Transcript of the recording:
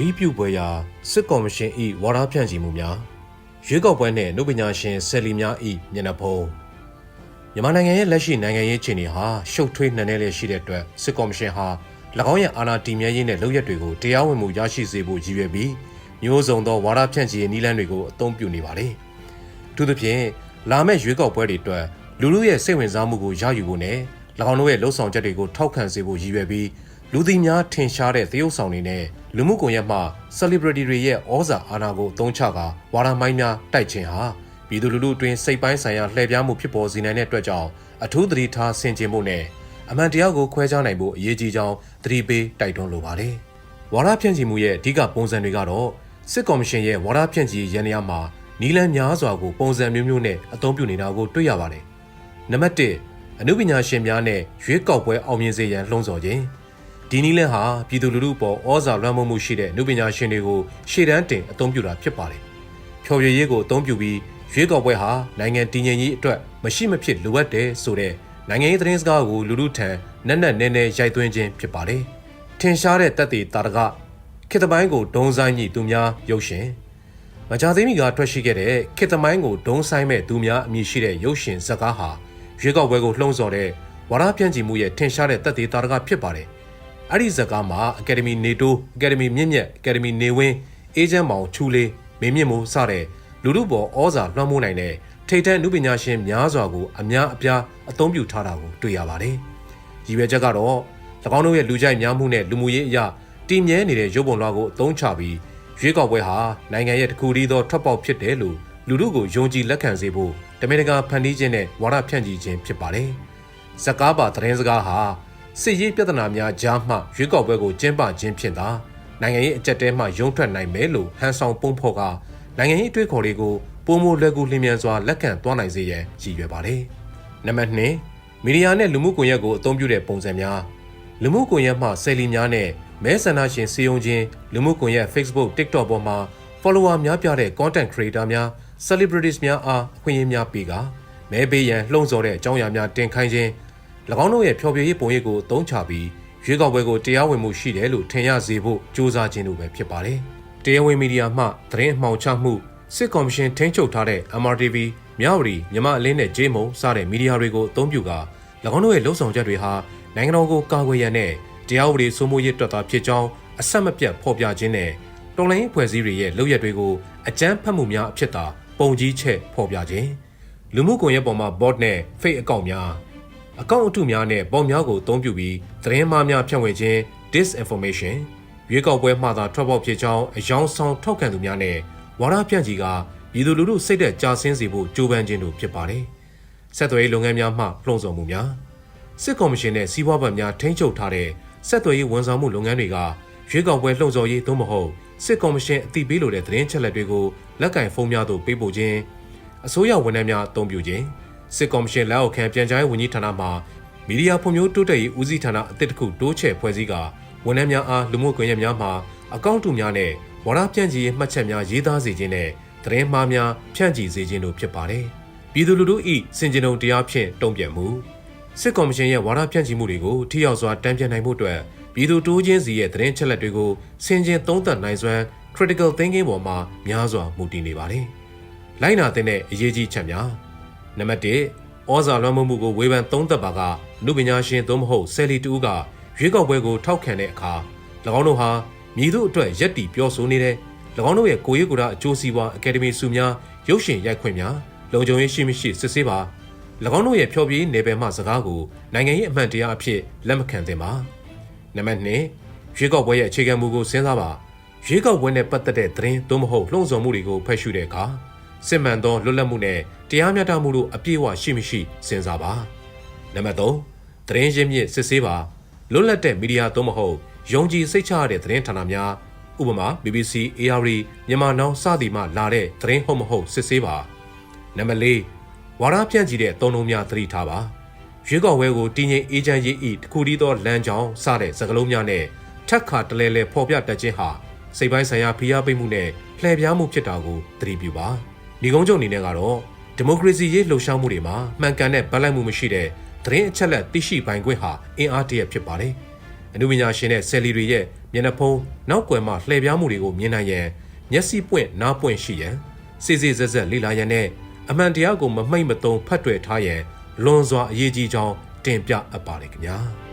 တိပြုပွဲရာစစ်ကော်မရှင်၏ဝါဒဖြန့်ချီမှုများရွေးကောက်ပွဲနှင့်နှုတ်ပညာရှင်ဆယ်လီများ၏မျက်နှာဖုံးမြန်မာနိုင်ငံရဲ့လက်ရှိနိုင်ငံရေးအခြေအနေဟာရှုပ်ထွေးနှံနေလျက်ရှိတဲ့အတွက်စစ်ကော်မရှင်ဟာ၎င်းရဲ့အာဏာတည်မြဲရေးနဲ့လုပ်ရက်တွေကိုတရားဝင်မှုရရှိစေဖို့ရည်ရွယ်ပြီးမျိုးစုံသောဝါဒဖြန့်ချီရေးနည်းလမ်းတွေကိုအသုံးပြုနေပါတယ်။အထူးသဖြင့်လာမယ့်ရွေးကောက်ပွဲတွေအတွက်လူလူရဲ့စိတ်ဝင်စားမှုကိုရယူဖို့နဲ့၎င်းတို့ရဲ့လှုပ်ဆောင်ချက်တွေကိုထောက်ခံစေဖို့ရည်ရွယ်ပြီးလူသိများထင်ရှားတဲ့သရုပ်ဆောင်တွေနဲ့ လူမှုကွန်ရက်မှာ celebrity တွေရဲ့ဩဇာအာဏာကိုအသုံးချကာဝါဒမိုင်းများတိုက်ခြင်းဟာပြည်သူလူထုအတွင်းစိတ်ပိုင်းဆိုင်ရာလှည့်ပြားမှုဖြစ်ပေါ်စေနိုင်တဲ့အတွက်ကြောင့်အထူးသတိထားဆင်ခြင်ဖို့နဲ့အမှန်တရားကိုခွဲခြားနိုင်ဖို့အရေးကြီးကြောင်းသတိပေးတိုက်တွန်းလိုပါတယ်။ဝါဒဖြန့်ချီမှုရဲ့အဓိကပုံစံတွေကတော့စစ်ကော်မရှင်ရဲ့ဝါဒဖြန့်ချီရန်ရာမှာနီလန်များစွာကိုပုံစံမျိုးမျိုးနဲ့အသုံးပြုနေတာကိုတွေ့ရပါတယ်။နံပါတ်1အနုပညာရှင်များနဲ့ရွေးကောက်ပွဲအောင်မြင်စေရန်လှုံ့ဆော်ခြင်း ဒီနည်းလမ်းဟာပြည်သူလူထုပေါ်ဩဇာလွှမ်းမိုးမှုရှိတဲ့နုပညာရှင်တွေကိုရှေ့တန်းတင်အသုံးပြုတာဖြစ်ပါတယ်။ဖျော်ဖြေရေးကိုအသုံးပြုပြီးရွေးကောက်ပွဲဟာနိုင်ငံတည်ငြိမ်ရေးအတွက်မရှိမဖြစ်လိုအပ်တယ်ဆိုတဲ့နိုင်ငံရေးသတင်းစကားကိုလူထုထံနက်နက်နဲနဲရိုက်သွင်းခြင်းဖြစ်ပါတယ်။ထင်ရှားတဲ့တပ်တွေတာတကခေတ်သမိုင်းကိုဒုံဆိုင်ကြီးသူများရုပ်ရှင်မကြသေးမီကထွက်ရှိခဲ့တဲ့ခေတ်သမိုင်းကိုဒုံဆိုင်မဲ့သူများအမည်ရှိတဲ့ရုပ်ရှင်ဇာတ်ကားဟာရွေးကောက်ပွဲကိုလှုံ့ဆော်တဲ့ဝါဒပြန့်ချီမှုရဲ့ထင်ရှားတဲ့တပ်တွေတာတကဖြစ်ပါတယ်။ အဲ့ဒီဇကားမှာအကယ်ဒမီနေတိုးအကယ်ဒမီမြင့်မြတ်အကယ်ဒမီနေဝင်းအေဂျင့်မောင်ချူလေးမင်းမြင့်မိုးစတဲ့လူလူပေါ်ဩဇာလွှမ်းမိုးနိုင်တဲ့ထိတ်တန့်နုပညာရှင်များစွာကိုအများအပြားအသုံးပြုထားတာကိုတွေ့ရပါတယ်။ရည်ရွယ်ချက်ကတော့၎င်းတို့ရဲ့လူကြိုက်များမှုနဲ့လူမှုရေးအရာတည်မြဲနေတဲ့ရုပ်ပုံလွှာကိုအသုံးချပြီးရွေးကောက်ပွဲဟာနိုင်ငံရဲ့တခုတည်းသောထွက်ပေါက်ဖြစ်တယ်လို့လူလူကိုယုံကြည်လက်ခံစေဖို့တမင်တကာဖန်တီးခြင်းနဲ့ဝါဒဖြန့်ချီခြင်းဖြစ်ပါတယ်။ဇကားပါသတင်းစကားဟာ စစ်ရေးပြဿနာများကြားမှရွေးကောက်ပွဲကိုကျင်းပခြင်းဖြင့်သာနိုင်ငံရေးအကြက်တဲမှရုံးထွက်နိုင်မယ်လို့ဟန်ဆောင်ပုံဖော်ကနိုင်ငံရေးအတွေ့အခေါ်တွေကိုပုံမလွယ်ကူလျင်မြန်စွာလက်ခံသွားနိုင်စေရန်ရည်ရွယ်ပါတယ်။နံပါတ်2မီဒီယာနဲ့လူမှုကွန်ရက်ကိုအသုံးပြုတဲ့ပုံစံများလူမှုကွန်ရက်မှဆယ်လီများနဲ့မဲဆန္ဒရှင်စီယုံချင်းလူမှုကွန်ရက် Facebook TikTok ပေါ်မှာ follower များပြတဲ့ content creator များ celebrities များအားအခွင့်အရေးများပေးကမဲပေးရန်လှုံ့ဆော်တဲ့အကြောင်းအရာများတင်ခိုင်းခြင်း၎ င်းတို့ရဲ့ဖျော်ဖြေရေးပုံရိပ်ကိုသုံးချပြီးရွေးကောက်ပွဲကိုတရားဝင်မှုရှိတယ်လို့ထင်ရစေဖို့ကြိုးစားခြင်းတို့ပဲဖြစ်ပါတယ်။တရားဝင်မီဒီယာမှသတင်းအမှောင်ချမှုစစ်ကော်မရှင်ထိန်းချုပ်ထားတဲ့ MRTV မြဝတီမြမအလင်းနဲ့ဂျေမုံစတဲ့မီဒီယာတွေကိုအသုံးပြုကာ၎င်းတို့ရဲ့လှုပ်ဆောင်ချက်တွေဟာနိုင်ငံတော်ကိုကာကွယ်ရန်နဲ့တရားဥပဒေစိုးမိုးရေးတွက်တာဖြစ်ကြောင်းအဆက်မပြတ်ဖော်ပြခြင်းနဲ့တော်လိုင်းဖွဲ့စည်းတွေရဲ့လုပ်ရက်တွေကိုအကြမ်းဖက်မှုများအဖြစ်သာပုံကြီးချက်ဖော်ပြခြင်းလူမှုကွန်ရက်ပေါ်မှာ bot နဲ့ fake အကောင့်များ အကောင့်အထုများနဲ့ပုံများကိုအသုံးပြုပြီးသတင်းမှားများဖြန့်ဝေခြင်း disinformation ရွေးကောက်ပွဲမှသာထွက်ပေါက်ဖြစ်ကြောင်းအယောင်ဆောင်ထောက်ခံသူများနဲ့ဝါဒဖြန့်ချီကပြည်သူလူထုစိတ်သက်ကြာဆင်းစေဖို့ကြိုးပမ်းခြင်းတို့ဖြစ်ပါတယ်။ဆက်သွယ်ရေးလုပ်ငန်းများမှလှုံ့ဆော်မှုများစစ်ကော်မရှင်နဲ့စီးပွားဘဏ်များထိန်းချုပ်ထားတဲ့ဆက်သွယ်ရေးဝန်ဆောင်မှုလုပ်ငန်းတွေကရွေးကောက်ပွဲလှုံ့ဆော်ရေးသို့မဟုတ်စစ်ကော်မရှင်အသိပေးလိုတဲ့သတင်းချက်လက်တွေကိုလက်ကင်ဖုန်းများသို့ပေးပို့ခြင်းအစိုးရဝန်ထမ်းများအသုံးပြုခြင်း စစ်ကော်မရှင်လက်အောက်ခံပြန်ကြားရေးဝန်ကြီးဌာနမှမီဒီယာဖွံ့ဖြိုးတိုးတက်ရေးဦးစီးဌာနအသစ်တစ်ခုတိုးချဲ့ဖွဲ့စည်းကဝန်ထမ်းများအားလူမှုကွန်ရက်များမှာအကောင့်တူများနဲ့ဝါဒဖြန့်ချီရေးမှတ်ချက်များရေးသားစေခြင်းနဲ့သတင်းမှားများဖြန့်ချီစေခြင်းတို့ဖြစ်ပါတယ်။ပြည်သူလူထု၏စင်ကြင်ုံတရားဖြင့်တုံ့ပြန်မှုစစ်ကော်မရှင်ရဲ့ဝါဒဖြန့်ချီမှုတွေကိုထိရောက်စွာတံပြန်နိုင်မှုအတွက်ပြည်သူတိုးချင်းစီရဲ့သတင်းချက်လက်တွေကိုစင်ကြင်သုံးသပ်နိုင်စွမ်း critical thinking ပေါ်မှာများစွာမူတည်နေပါတယ်။လိုက်နာတဲ့အရေးကြီးချက်များ နံပါတ်1ဩဇာလွှမ်းမိုးမှုကိုဝေဖန်သုံးသပ်ပါကလူပညာရှင်သို့မဟုတ်ဆယ်လီတူကရွေးကောက်ပွဲကိုထောက်ခံတဲ့အခါ၎င်းတို့ဟာမြည်သူအတွက်ရက်တီပြောဆိုနေတဲ့၎င်းတို့ရဲ့ကိုရီးကိုရာအကျိုးစီးပွားအကယ်ဒမီစုများရုပ်ရှင်ရိုက်ခွင့်များလုံခြုံရေးရှိမရှိစစ်ဆေးပါ၎င်းတို့ရဲ့ဖျော်ဖြေနေပယ်မှစကားကိုနိုင်ငံရေးအမှန်တရားအဖြစ်လက်မခံသင့်ပါနံပါတ်2ရွေးကောက်ပွဲရဲ့အခြေခံမူကိုစဉ်းစားပါရွေးကောက်ပွဲနဲ့ပတ်သက်တဲ့သတင်းသို့မဟုတ်လှုံ့ဆော်မှုတွေကိုဖတ်ရှုတဲ့အခါ စစ်မှန်သောလွတ်လပ်မှုနဲ့တရားမျှတမှုတို့အပြည့်အဝရှိမရှိစဉ်းစားပါနံပါတ်3သတင်းရင်းမြစ်စစ်ဆေးပါလွတ်လပ်တဲ့မီဒီယာသို့မဟုတ်ယုံကြည်စိတ်ချရတဲ့သတင်းဌာနများဥပမာ BBC, ARD, မြန်မာနောင်စသည်မှလာတဲ့သတင်းဟုတ်မဟုတ်စစ်ဆေးပါနံပါတ်4ဝါရပြန့်ကြည့်တဲ့သုံးလုံးများသတိထားပါရွေးကောက်ပွဲကိုတည်ငြိမ်အေးချမ်းရေးဤတခုတည်းသောလမ်းကြောင်းစတဲ့စကားလုံးများနဲ့ထက်ခါတလဲလဲဖော်ပြတတ်ခြင်းဟာစိတ်ပိုင်းဆိုင်ရာဖိအားပေးမှုနဲ့လှည့်ပြားမှုဖြစ်တာကိုသတိပြုပါ ညီကုန်းချုပ်အနေနဲ့ကတော့ဒီမိုကရေစီရေးလှုပ်ရှားမှုတွေမှာမှန်ကန်တဲ့ဗတ်လိုက်မှုမရှိတဲ့သတင်းအချက်လက်သိရှိပိုင်ခွင့်ဟာအင်အားတရဖြစ်ပါတယ်။အနုပညာရှင်နဲ့ဆယ်လီတွေရဲ့မျက်နှာဖုံးနောက်ကွယ်မှလှည့်ပြားမှုတွေကိုမြင်နိုင်ရန်မျက်စိပွင့်နားပွင့်ရှိရန်စိစိဆက်ဆက်လေ့လာရန်နဲ့အမှန်တရားကိုမမိတ်မသုံးဖတ်တွေ့ထားရန်လွန်စွာအရေးကြီးကြောင်းတင်ပြအပ်ပါတယ်ခင်ဗျာ။